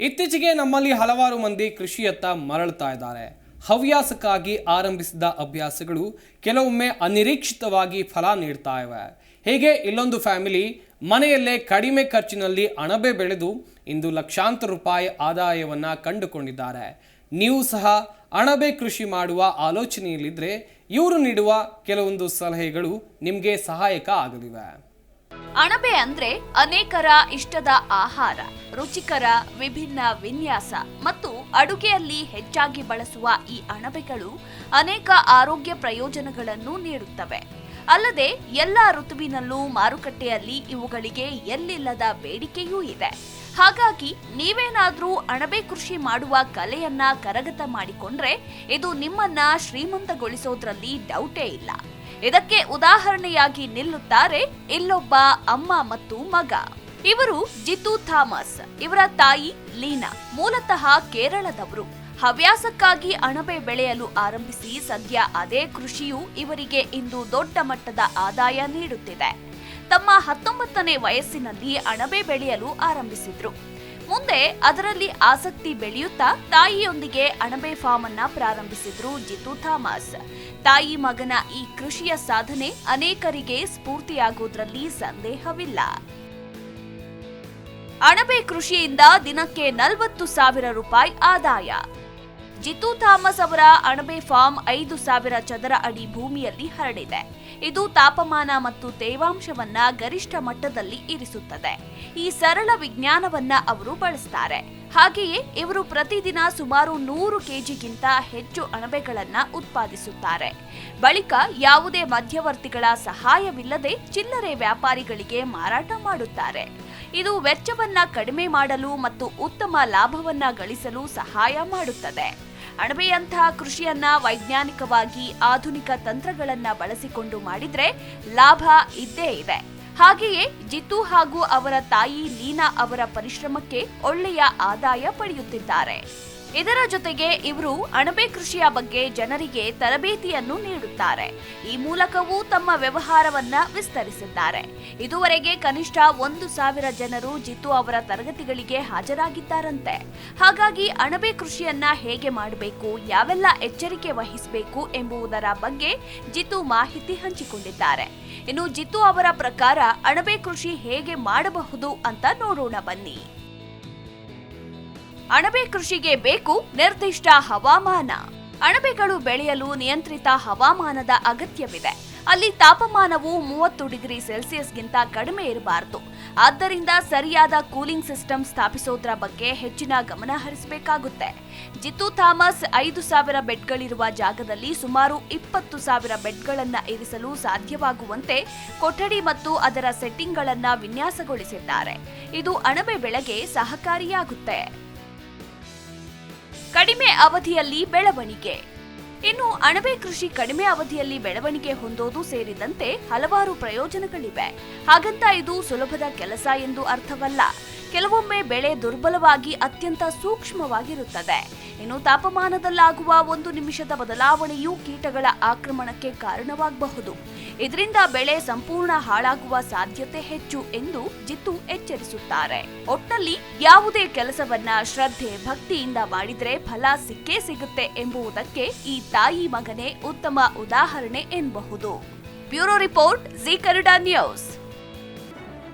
ಇತ್ತೀಚೆಗೆ ನಮ್ಮಲ್ಲಿ ಹಲವಾರು ಮಂದಿ ಕೃಷಿಯತ್ತ ಮರಳ್ತಾ ಇದ್ದಾರೆ. ಹವ್ಯಾಸಕ್ಕಾಗಿ ಆರಂಭಿಸಿದ ಅಭ್ಯಾಸಗಳು ಕೆಲವೊಮ್ಮೆ ಅನಿರೀಕ್ಷಿತವಾಗಿ ಫಲ ನೀಡ್ತಾ ಇವೆ. ಹೀಗೆ ಇಲ್ಲೊಂದು ಫ್ಯಾಮಿಲಿ ಮನೆಯಲ್ಲೇ ಕಡಿಮೆ ಖರ್ಚಿನಲ್ಲಿ ಅಣಬೆ ಬೆಳೆದು ಇಂದು ಲಕ್ಷಾಂತರ ರೂಪಾಯಿ ಆದಾಯವನ್ನು ಕಂಡುಕೊಂಡಿದ್ದಾರೆ. ನೀವು ಸಹ ಅಣಬೆ ಕೃಷಿ ಮಾಡುವ ಆಲೋಚನೆಯಲ್ಲಿದ್ದರೆ ಇವರು ನೀಡುವ ಕೆಲವೊಂದು ಸಲಹೆಗಳು ನಿಮಗೆ ಸಹಾಯಕ ಆಗಲಿವೆ. ಅಣಬೆ ಅಂದ್ರೆ ಅನೇಕರ ಇಷ್ಟದ ಆಹಾರ, ರುಚಿಕರ, ವಿಭಿನ್ನ ವಿನ್ಯಾಸ ಮತ್ತು ಅಡುಗೆಯಲ್ಲಿ ಹೆಚ್ಚಾಗಿ ಬಳಸುವ ಈ ಅಣಬೆಗಳು ಅನೇಕ ಆರೋಗ್ಯ ಪ್ರಯೋಜನಗಳನ್ನು ನೀಡುತ್ತವೆ. ಅಲ್ಲದೆ ಎಲ್ಲ ಋತುವಿನಲ್ಲೂ ಮಾರುಕಟ್ಟೆಯಲ್ಲಿ ಇವುಗಳಿಗೆ ಎಲ್ಲಿಲ್ಲದ ಬೇಡಿಕೆಯೂ ಇದೆ. ಹಾಗಾಗಿ ನೀವೇನಾದ್ರೂ ಅಣಬೆ ಕೃಷಿ ಮಾಡುವ ಕಲೆಯನ್ನ ಕರಗತ ಮಾಡಿಕೊಂಡ್ರೆ ಇದು ನಿಮ್ಮನ್ನ ಶ್ರೀಮಂತಗೊಳಿಸೋದ್ರಲ್ಲಿ ಡೌಟೇ ಇಲ್ಲ. ಇದಕ್ಕೆ ಉದಾಹರಣೆಯಾಗಿ ನಿಲ್ಲುತ್ತಾರೆ ಇಲ್ಲೊಬ್ಬ ಅಮ್ಮ ಮತ್ತು ಮಗ. ಇವರು ಜಿತು ಥಾಮಸ್, ಇವರ ತಾಯಿ ಲೀನಾ, ಮೂಲತಃ ಕೇರಳದವರು. ಹವ್ಯಾಸಕ್ಕಾಗಿ ಅಣಬೆ ಬೆಳೆಯಲು ಆರಂಭಿಸಿ ಸದ್ಯ ಅದೇ ಕೃಷಿಯು ಇವರಿಗೆ ಇಂದು ದೊಡ್ಡ ಮಟ್ಟದ ಆದಾಯ ನೀಡುತ್ತಿದೆ. ತಮ್ಮ ಹತ್ತೊಂಬತ್ತನೇ ವಯಸ್ಸಿನಲ್ಲಿ ಅಣಬೆ ಬೆಳೆಯಲು ಆರಂಭಿಸಿದ್ರು. ಮುಂದೆ ಅದರಲ್ಲಿ ಆಸಕ್ತಿ ಬೆಳೆಯುತ್ತಾ ತಾಯಿಯೊಂದಿಗೆ ಅಣಬೆ ಫಾರ್ಮ್ ಅನ್ನ ಪ್ರಾರಂಭಿಸಿದ್ರು ಜಿತು ಥಾಮಸ್. ತಾಯಿ ಮಗನ ಈ ಕೃಷಿಯ ಸಾಧನೆ ಅನೇಕರಿಗೆ ಸ್ಫೂರ್ತಿಯಾಗುವುದರಲ್ಲಿ ಸಂದೇಹವಿಲ್ಲ. ಅಣಬೆ ಕೃಷಿಯಿಂದ ದಿನಕ್ಕೆ ನಲವತ್ತು ಸಾವಿರ ರೂಪಾಯಿ ಆದಾಯ. ಜಿತು ಥಾಮಸ್ ಅವರ ಅಣಬೆ ಫಾರ್ಮ್ ಐದು ಸಾವಿರ ಚದರ ಅಡಿ ಭೂಮಿಯಲ್ಲಿ ಹರಡಿದೆ. ಇದು ತಾಪಮಾನ ಮತ್ತು ತೇವಾಂಶವನ್ನ ಗರಿಷ್ಠ ಮಟ್ಟದಲ್ಲಿ ಇರಿಸುತ್ತದೆ. ಈ ಸರಳ ವಿಜ್ಞಾನವನ್ನ ಅವರು ಬಳಸ್ತಾರೆ. ಹಾಗೆಯೇ ಇವರು ಪ್ರತಿದಿನ ಸುಮಾರು ನೂರು ಕೆಜಿಗಿಂತ ಹೆಚ್ಚು ಅಣಬೆಗಳನ್ನ ಉತ್ಪಾದಿಸುತ್ತಾರೆ. ಬಳಿಕ ಯಾವುದೇ ಮಧ್ಯವರ್ತಿಗಳ ಸಹಾಯವಿಲ್ಲದೆ ಚಿಲ್ಲರೆ ವ್ಯಾಪಾರಿಗಳಿಗೆ ಮಾರಾಟ ಮಾಡುತ್ತಾರೆ. ಇದು ವೆಚ್ಚವನ್ನ ಕಡಿಮೆ ಮಾಡಲು ಮತ್ತು ಉತ್ತಮ ಲಾಭವನ್ನ ಗಳಿಸಲು ಸಹಾಯ ಮಾಡುತ್ತದೆ. ಅಣಬೆಯಂತಹ ಕೃಷಿಯನ್ನ ವೈಜ್ಞಾನಿಕವಾಗಿ ಆಧುನಿಕ ತಂತ್ರಗಳನ್ನ ಬಳಸಿಕೊಂಡು ಮಾಡಿದ್ರೆ ಲಾಭ ಇದ್ದೇ ಇದೆ. ಹಾಗೆಯೇ ಜಿತು ಹಾಗೂ ಅವರ ತಾಯಿ ಲೀನಾ ಅವರ ಪರಿಶ್ರಮಕ್ಕೆ ಒಳ್ಳೆಯ ಆದಾಯ ಪಡೆಯುತ್ತಿದ್ದಾರೆ. ಇದರ ಜೊತೆಗೆ ಇವರು ಅಣಬೆ ಕೃಷಿಯ ಬಗ್ಗೆ ಜನರಿಗೆ ತರಬೇತಿಯನ್ನು ನೀಡುತ್ತಾರೆ. ಈ ಮೂಲಕವೂ ತಮ್ಮ ವ್ಯವಹಾರವನ್ನ ವಿಸ್ತರಿಸಿದ್ದಾರೆ. ಇದುವರೆಗೆ ಕನಿಷ್ಠ ಒಂದು ಸಾವಿರ ಜನರು ಜಿತು ಅವರ ತರಗತಿಗಳಿಗೆ ಹಾಜರಾಗಿದ್ದಾರಂತೆ. ಹಾಗಾಗಿ ಅಣಬೆ ಕೃಷಿಯನ್ನ ಹೇಗೆ ಮಾಡಬೇಕು, ಯಾವೆಲ್ಲ ಎಚ್ಚರಿಕೆ ವಹಿಸಬೇಕು ಎಂಬುದರ ಬಗ್ಗೆ ಜಿತು ಮಾಹಿತಿ ಹಂಚಿಕೊಂಡಿದ್ದಾರೆ. ಇನ್ನು ಜಿತು ಅವರ ಪ್ರಕಾರ ಅಣಬೆ ಕೃಷಿ ಹೇಗೆ ಮಾಡಬಹುದು ಅಂತ ನೋಡೋಣ ಬನ್ನಿ. ಅಣಬೆ ಕೃಷಿಗೆ ಬೇಕು ನಿರ್ದಿಷ್ಟ ಹವಾಮಾನ. ಅಣಬೆಗಳು ಬೆಳೆಯಲು ನಿಯಂತ್ರಿತ ಹವಾಮಾನದ ಅಗತ್ಯವಿದೆ. ಅಲ್ಲಿ ತಾಪಮಾನವು ಮೂವತ್ತು ಡಿಗ್ರಿ ಸೆಲ್ಸಿಯಸ್ಗಿಂತ ಕಡಿಮೆ ಇರಬಾರದು. ಆದ್ದರಿಂದ ಸರಿಯಾದ ಕೂಲಿಂಗ್ ಸಿಸ್ಟಮ್ ಸ್ಥಾಪಿಸೋದ್ರ ಬಗ್ಗೆ ಹೆಚ್ಚಿನ ಗಮನ ಹರಿಸಬೇಕಾಗುತ್ತೆ. ಜಿತು ಥಾಮಸ್ ಐದು ಸಾವಿರ ಬೆಡ್ಗಳಿರುವ ಜಾಗದಲ್ಲಿ ಸುಮಾರು ಇಪ್ಪತ್ತು ಸಾವಿರ ಬೆಡ್ಗಳನ್ನು ಇರಿಸಲು ಸಾಧ್ಯವಾಗುವಂತೆ ಕೊಠಡಿ ಮತ್ತು ಅದರ ಸೆಟ್ಟಿಂಗ್ಗಳನ್ನು ವಿನ್ಯಾಸಗೊಳಿಸಿದ್ದಾರೆ. ಇದು ಅಣಬೆ ಬೆಳೆಗೆ ಸಹಕಾರಿಯಾಗುತ್ತೆ. ಕಡಿಮೆ ಅವಧಿಯಲ್ಲಿ ಬೆಳವಣಿಗೆ. ಇನ್ನು ಅಣಬೆ ಕೃಷಿ ಕಡಿಮೆ ಅವಧಿಯಲ್ಲಿ ಬೆಳವಣಿಗೆ ಹೊಂದೋದು ಸೇರಿದಂತೆ ಹಲವಾರು ಪ್ರಯೋಜನಗಳಿವೆ. ಹಾಗಂತ ಇದು ಸುಲಭದ ಕೆಲಸ ಎಂದು ಅರ್ಥವಲ್ಲ. ಕೆಲವೊಮ್ಮೆ ಬೆಳೆ ದುರ್ಬಲವಾಗಿ ಅತ್ಯಂತ ಸೂಕ್ಷ್ಮವಾಗಿರುತ್ತದೆ. ಇನ್ನು ತಾಪಮಾನದಲ್ಲಾಗುವ ಒಂದು ನಿಮಿಷದ ಬದಲಾವಣೆಯು ಕೀಟಗಳ ಆಕ್ರಮಣಕ್ಕೆ ಕಾರಣವಾಗಬಹುದು. ಇದರಿಂದ ಬೆಳೆ ಸಂಪೂರ್ಣ ಹಾಳಾಗುವ ಸಾಧ್ಯತೆ ಹೆಚ್ಚು ಎಂದು ಜಿತ್ತು ಎಚ್ಚರಿಸುತ್ತಾರೆ. ಒಟ್ಟಲ್ಲಿ ಯಾವುದೇ ಕೆಲಸವನ್ನ ಶ್ರದ್ಧೆ, ಭಕ್ತಿಯಿಂದ ಮಾಡಿದರೆ ಫಲ ಸಿಕ್ಕೇ ಸಿಗುತ್ತೆ ಎಂಬುದಕ್ಕೆ ಈ ತಾಯಿ ಮಗನೇ ಉತ್ತಮ ಉದಾಹರಣೆ ಎನ್ನಬಹುದು bureau report Zee Kannada news.